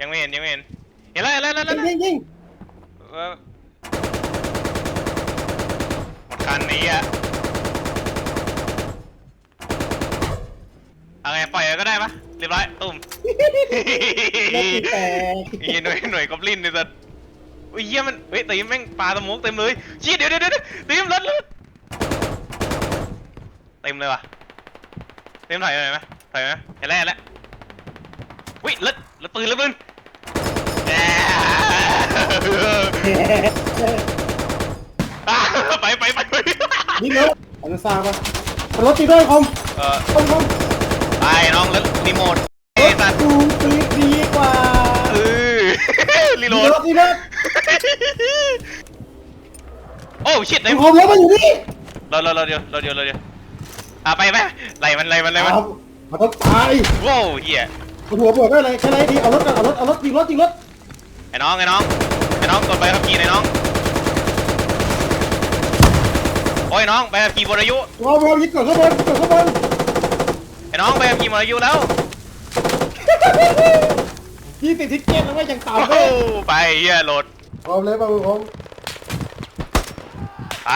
ยังไม่เห็นยังไม่เห็นเห็นแล้วเห็นแล้วเห็นแล้วยิงยิงยิงเออหมดคันนี้อะเอาไงปล่อยก็ได้ปะเรียบร้อยตุ้มแล้วตีแตกอีหน่วยหน่วยกอบลินนี่สัสอุ้ยเยี่ยมันเฮ้ยตีมแม่งปลาสโมุกเต็มเลยชี้เดี๋ยวเดี๋ยวเดี๋ยวตีมรถรถเต็มเลยว่ะเต็มถอยหน่อยไหมถอยไหมเห็นแล้วเห็น แล้วอุ้ยรถรถปืนรถปืนแหม่อะไปไปไปไปยิงเลยอันนั้นซาปะรถตีด้วยคอมเออคอมคอมไปน้องรถรีโมทรเอ้ถสัสกูตีดีกว่าเออรีโหลดีดรถดีรถโอ้ชิดไหนคอมรถมันอยู่นี่เราเราเราเดียวเราเดียวเราเดียวอะไปไปไล่มันไล่มันไล่มันครับมันต้องตายว้าวเฮีย บนหัวเบิกได้เลยแค่ไรดีเอารถกันเอารถเอารถยิงรถยิงรถไอ้น้องไอ้น้องไอ้น้องกดไปขับขี่ไอ้น้องโอ้ยน้องไปขับขี่หมดอายุวอลวอลยิงก่อนข้างบนก่อนข้างบนไอ้น้องไปขับขี่หมดอายุแล้วยี่สิบทิกเก็ตแล้วไม่ยังโอ้ต่ำโหเลยไปเฮียโหลดพร้อมเลยป่ะมึงพร้อมไป